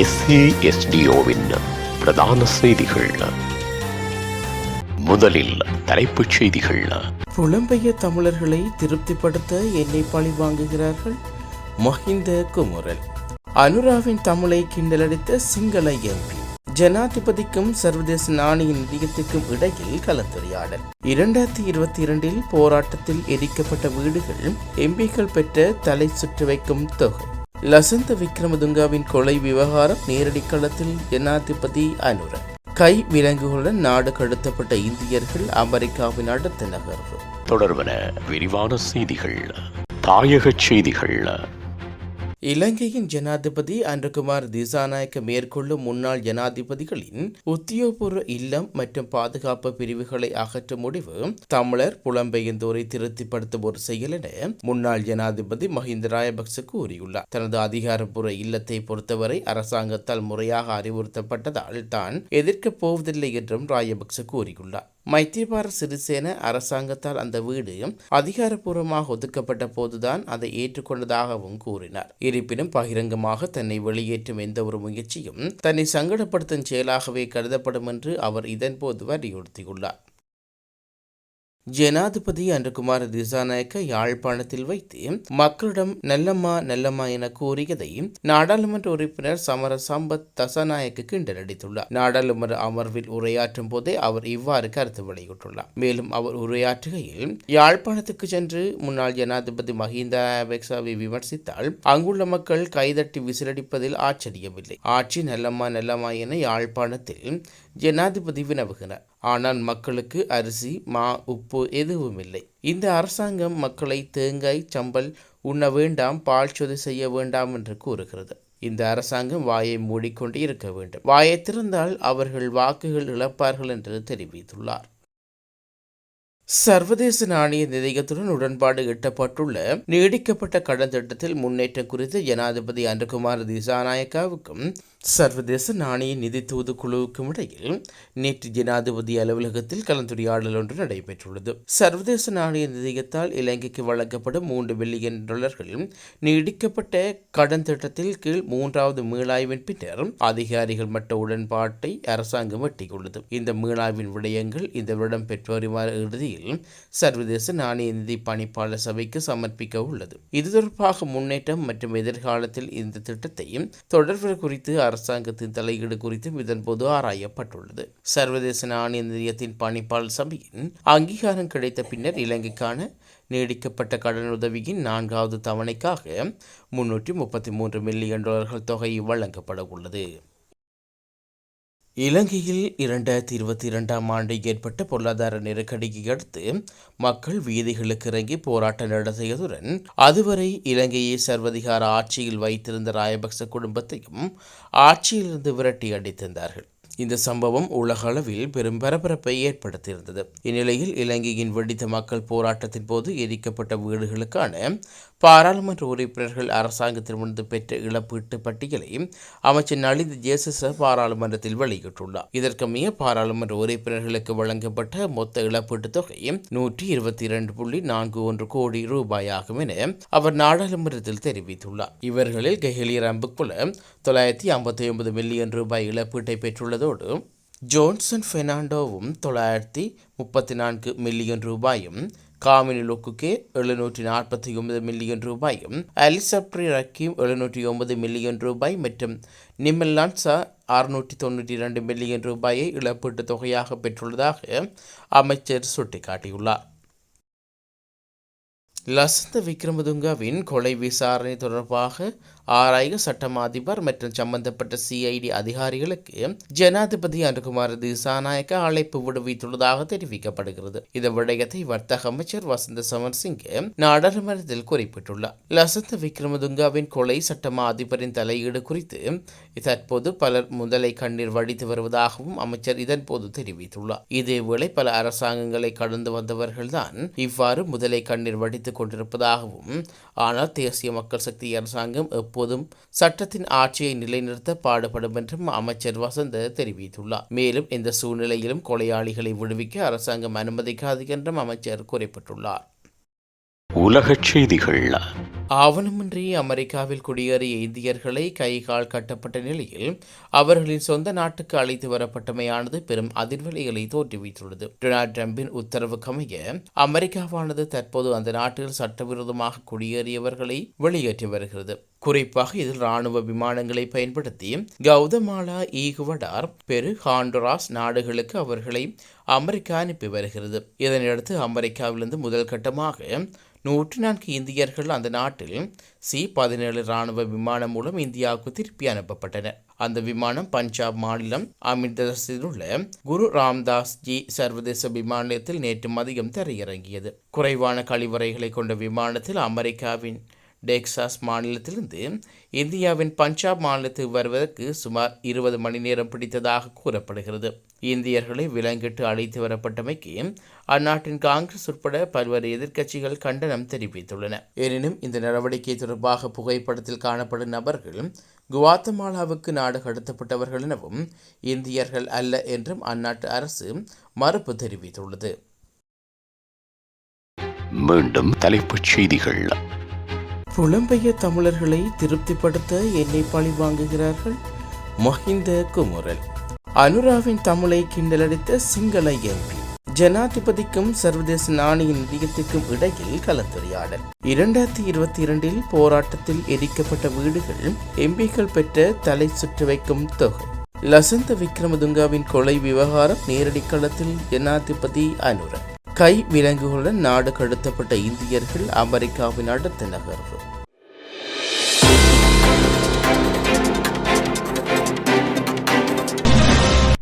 எஸ்ஏஎஸ்டிஓவின் பிரதான செய்திகள். முதலில் தலைப்புச் செய்திகள். புலம்பெயர் தமிழர்களை திருப்திப்படுத்த எண்ணெய் பழி வாங்குகிறார்கள் மஹிந்த குமுரல் அனுராவின் தமிழை கிண்டலடித்த சிங்கள எம்பி. ஜனாதிபதிக்கும் சர்வதேச நாணய நிதியத்துக்கும் இடையில் கலந்துரையாடல். இரண்டாயிரத்தி இருபத்தி இரண்டில் போராட்டத்தில் எரிக்கப்பட்ட வீடுகள் எம்பிக்கள் பெற்ற தலை சுற்றி வைக்கும் தொகை. லசந்த விக்ரமதுங்காவின் கொலை விவகாரம் நேரடி களத்தில் ஜனாதிபதி அனுர கை விலங்குகளுடன் நாடு கடத்தப்பட்ட இந்தியர்கள் அமெரிக்காவின் அடுத்த நகர்வு. தொடர்பன விரிவான செய்திகள் தாயகச் செய்திகள். இலங்கையின் ஜனாதிபதி அன்றகுமார் திசாநாயக்க மேற்கொள்ளும் முன்னாள் ஜனாதிபதிகளின் உத்தியோகபூர்வ இல்லம் மற்றும் பாதுகாப்பு பிரிவுகளை அகற்றும் முடிவு தமிழர் புலம்பெயர்ந்தோரை திருப்திப்படுத்தும் ஒரு செயல் என முன்னாள் ஜனாதிபதி மஹிந்த ராயபக்ச கூறியுள்ளார். தனது அதிகாரப்பூர்வ இல்லத்தை பொறுத்தவரை அரசாங்கத்தால் முறையாக அறிவுறுத்தப்பட்டதால் தான் எதிர்க்கப் போவதில்லை என்றும் ராயபக்ச கூறியுள்ளார். மைத்திரிபால சிறிசேன அரசாங்கத்தால் அந்த வீடு அதிகாரப்பூர்வமாக ஒதுக்கப்பட்ட போதுதான் அதை ஏற்றுக்கொண்டதாகவும் கூறினார். இருப்பினும் பகிரங்கமாக தன்னை வெளியேற்றும் எந்த ஒரு முயற்சியும் தன்னை சங்கடப்படுத்தும் செயலாகவே கருதப்படும் என்று அவர் இதன்போது வலியுறுத்தியுள்ளார். ஜனாதிபதி அன்றகுமார திசாநாயக்க யாழ்ப்பாணத்தில் வைத்து மக்களிடம் நல்லம்மா நல்லம்மா என கூறியதை நாடாளுமன்ற உறுப்பினர் சமர சம்பத் தசநாயக்கு கிண்டலடித்துள்ளார். நாடாளுமன்ற அமர்வில் உரையாற்றும் போதே அவர் இவ்வாறு கருத்து வெளியிட்டுள்ளார். மேலும் அவர் உரையாற்றுகையில் யாழ்ப்பாணத்துக்கு சென்று முன்னாள் ஜனாதிபதி மஹிந்தா ராஜபக்சவை விமர்சித்தால் அங்குள்ள மக்கள் கைதட்டி விசிலடிப்பதில் ஆச்சரியமில்லை. ஆட்சி நல்லம்மா நல்லம்மா என யாழ்ப்பாணத்தில் ஜனாதிபதி வினவுகிறார். ஆனால் மக்களுக்கு அரிசி மா உப்பு எதுவும் இல்லை இந்த அரசாங்கம் மக்களை தேங்காய் சம்பல் உண்ண வேண்டாம் பால் சொது செய்ய வேண்டாம் என்று கூறுகிறது. இந்த அரசாங்கம் வாயை மூடிக்கொண்டு இருக்க வேண்டும். வாயை திறந்தால் அவர்கள் வாக்குகள் இழப்பார்கள் என்று தெரிவித்துள்ளார். சர்வதேச நாணய நிதியத்துடன் உடன்பாடு எட்டப்பட்டுள்ள நீடிக்கப்பட்ட கடன் திட்டத்தில் முன்னேற்றம் குறித்து ஜனாதிபதி அன்றகுமார் திசாநாயக்காவுக்கும் சர்வதேச நாணய நிதி தூதுக்குழுவுக்கும் இடையில் நேற்று ஜனாதிபதி அலுவலகத்தில் கலந்துரையாடல் ஒன்று நடைபெற்றுள்ளது. சர்வதேச நாணய நிதியத்தால் இலங்கைக்கு வழங்கப்படும் மூன்று பில்லியன் டாலர்கள் நீடிக்கப்பட்ட கடன் திட்டத்தில் கீழ் மூன்றாவது மீளாய்வின் பின்னர் அதிகாரிகள் மட்ட உடன்பாட்டை அரசாங்கம் எட்டியுள்ளது. இந்த மீளாய்வின் விடயங்கள் இந்த வருடம் பெற்று வருமாறு இறுதியில் சர்வதேச நாணய நிதி பணிப்பாளர் சபைக்கு சமர்ப்பிக்க உள்ளது. இது தொடர்பாக முன்னேற்றம் மற்றும் எதிர்காலத்தில் இந்த திட்டத்தையும் தொடர்வது குறித்து அரசாங்கத்தின் தலையீடு குறித்தும் இதன்போது ஆராயப்பட்டுள்ளது. சர்வதேச நாணய நிதியத்தின் பணிப்பாளர் சபையின் அங்கீகாரம் கிடைத்த பின்னர் இலங்கைக்கான நீடிக்கப்பட்ட கடனுதவியின் நான்காவது தவணைக்காக முன்னூற்றி முப்பத்தி மூன்று மில்லியன் டாலர்கள் தொகை வழங்கப்பட உள்ளது. இலங்கையில் இரண்டாயிரத்தி இருபத்தி இரண்டாம் ஆண்டு ஏற்பட்ட பொருளாதார நெருக்கடியை அடுத்து மக்கள் வீதிகளுக்கு இறங்கி போராட்டம் நடத்தியதுடன் அதுவரை இலங்கையை சர்வதிகார ஆட்சியில் வைத்திருந்த ராயபக்ச குடும்பத்தையும் ஆட்சியிலிருந்து விரட்டி அடித்திருந்தார்கள். இந்த சம்பவம் உலகளவில் பெரும் பரபரப்பை ஏற்படுத்தியிருந்தது. இந்நிலையில் இலங்கையின் வெடித்த மக்கள் போராட்டத்தின் போது எரிக்கப்பட்ட வீடுகளுக்கான பாராளுமன்ற உறுப்பினர்கள் அரசாங்கத்திடமிருந்து பெற்ற இழப்பீட்டு பட்டியலை அமைச்சர் நளித் ஜேசச பாராளுமன்றத்தில் வெளியிட்டுள்ளார். இதற்கமைய பாராளுமன்ற உறுப்பினர்களுக்கு வழங்கப்பட்ட மொத்த இழப்பீட்டுத் தொகை நூற்றி இருபத்தி இரண்டு புள்ளி நான்கு ஒன்று கோடி ரூபாயாகும் என அவர் நாடாளுமன்றத்தில் தெரிவித்துள்ளார். இவர்களில் கெஹலியர் அம்புக்குல தொள்ளாயிரத்தி ஐம்பத்தி ஒன்பது மில்லியன் ரூபாய் இழப்பீட்டை அதோடு ஜோன்சன் ஃபெர்னாண்டோவும் தொள்ளாயிரத்தி முப்பத்தி நான்கு மில்லியன் ரூபாயும் காமினி லொக்குக்கே எழுநூற்றி நாற்பத்தி ஒன்பது மில்லியன் ரூபாயும் அலிசப்ரி ரக்கீம் எழுநூற்றி ஒன்பது மில்லியன் ரூபாய் மற்றும் நிமெல்லான்சா அறுநூற்றி தொண்ணூற்றி இரண்டு மில்லியன் ரூபாயை இழப்பீட்டு தொகையாக பெற்றுள்ளதாக அமைச்சர் சுட்டிக்காட்டியுள்ளார். லசந்த விக்ரமதுங்கவின் கொலை விசாரணை தொடர்பாக ஆராய சட்டம் அதிபர் மற்றும் சம்பந்தப்பட்ட சிஐடி அதிகாரிகளுக்கு ஜனாதிபதி அனுகுமார் திசாநாயக்க அழைப்பு விடுவித்துள்ளதாக தெரிவிக்கப்படுகிறது. இந்த விடயத்தை வர்த்தக அமைச்சர் வசந்த சமர் சிங் நாடாளுமன்றத்தில் குறிப்பிட்டுள்ளார். லசந்த விக்ரமதுங்காவின் கொலை சட்டமா அதிபரின் தலையீடு குறித்து தற்போது பலர் முதலை கண்ணீர் வடித்து வருவதாகவும் அமைச்சர் இதன்போது தெரிவித்துள்ளார். இதேவேளை பல அரசாங்கங்களை கடந்து வந்தவர்கள்தான் இவ்வாறு முதலை கண்ணீர் வடித்துக் கொண்டிருப்பதாகவும் ஆனால் தேசிய மக்கள் சக்தி அரசாங்கம் எப்போதும் சட்டத்தின் ஆட்சியை நிலைநிறுத்த பாடுபடும் என்றும் அமைச்சர் வசந்த தெரிவித்துள்ளார். மேலும் இந்த சூழ்நிலையிலும் கொலையாளிகளை விடுவிக்க அரசாங்கம் அனுமதிக்காது என்றும் அமைச்சர் குறிப்பிட்டுள்ளார். உலகச் செய்திகள். ஆவணமின்றி அமெரிக்காவில் குடியேறிய இந்தியர்களை கை கால் கட்டப்பட்ட நிலையில் அவர்களின் சொந்த நாட்டுக்கு அழைத்து வரப்பட்டமையானது பெரும் அதிர்வலைகளை தோற்றுவித்துள்ளது. டொனால்ட் ட்ரம்பின் உத்தரவுக்கமைய அமெரிக்காவானது தற்போது அந்த நாட்டில் சட்டவிரோதமாக குடியேறியவர்களை வெளியேற்றி வருகிறது. குறிப்பாக இதில் ராணுவ விமானங்களை பயன்படுத்தி கௌதமாலா ஈகுவடார் பெரு ஹாண்டுராஸ் நாடுகளுக்கு அவர்களை அமெரிக்கா அனுப்பி வருகிறது. இதனையடுத்து அமெரிக்காவிலிருந்து முதல் கட்டமாக நூற்றி நான்கு இந்தியர்கள் அந்த நாட்டில் சி பதினேழு ராணுவ விமானம் மூலம் இந்தியாவுக்கு திருப்பி அனுப்பப்பட்டனர். அந்த விமானம் பஞ்சாப் மாநிலம் அமிர்தசரில் உள்ள குரு ராம்தாஸ் ஜி சர்வதேச விமான நிலையத்தில் நேற்று மதியம் தரையிறங்கியது. குறைவான கழிவறைகளை கொண்ட விமானத்தில் அமெரிக்காவின் டெக்சாஸ் மாநிலத்திலிருந்து இந்தியாவின் பஞ்சாப் மாநிலத்துக்கு வருவதற்கு சுமார் இருபது மணி நேரம் பிடித்ததாக கூறப்படுகிறது. இந்தியர்களை விலங்கிட்டு அழைத்து வரப்பட்டமைக்கு அந்நாட்டின் காங்கிரஸ் உட்பட பல்வேறு எதிர்க்கட்சிகள் கண்டனம் தெரிவித்துள்ளன. எனினும் இந்த நடவடிக்கை தொடர்பாக புகைப்படத்தில் காணப்படும் நபர்கள் குவாத்தமாலாவுக்கு நாடு கடத்தப்பட்டவர்கள் எனவும் இந்தியர்கள் அல்ல என்றும் அந்நாட்டு அரசு மறுப்பு தெரிவித்துள்ளது. மீண்டும் தலைப்புச் செய்திகள். புலம்பெயர் தமிழர்களை திருப்திப்படுத்த என்னை பழி வாங்குகிறார்கள்? மஹிந்த குமுரல் அனுராவின் தமிழை கிண்டலடித்த சிங்கள எம்பி. ஜனாதிபதிக்கும் சர்வதேச நாணய நிதியத்திற்கும் இடையில் கலந்துரையாடல். இரண்டாயிரத்தி இருபத்தி இரண்டில் போராட்டத்தில் எரிக்கப்பட்ட வீடுகள் எம்பிக்கள் பெற்ற தலை சுற்றி வைக்கும் தொகை. லசந்த விக்ரமதுங்காவின் கொலை விவகாரம் நேரடி களத்தில் ஜனாதிபதி அனுரன். கை விலங்குகளுடன் நாடு கடத்தப்பட்ட இந்தியர்கள் அமெரிக்காவின் அடுத்த நகர்வு.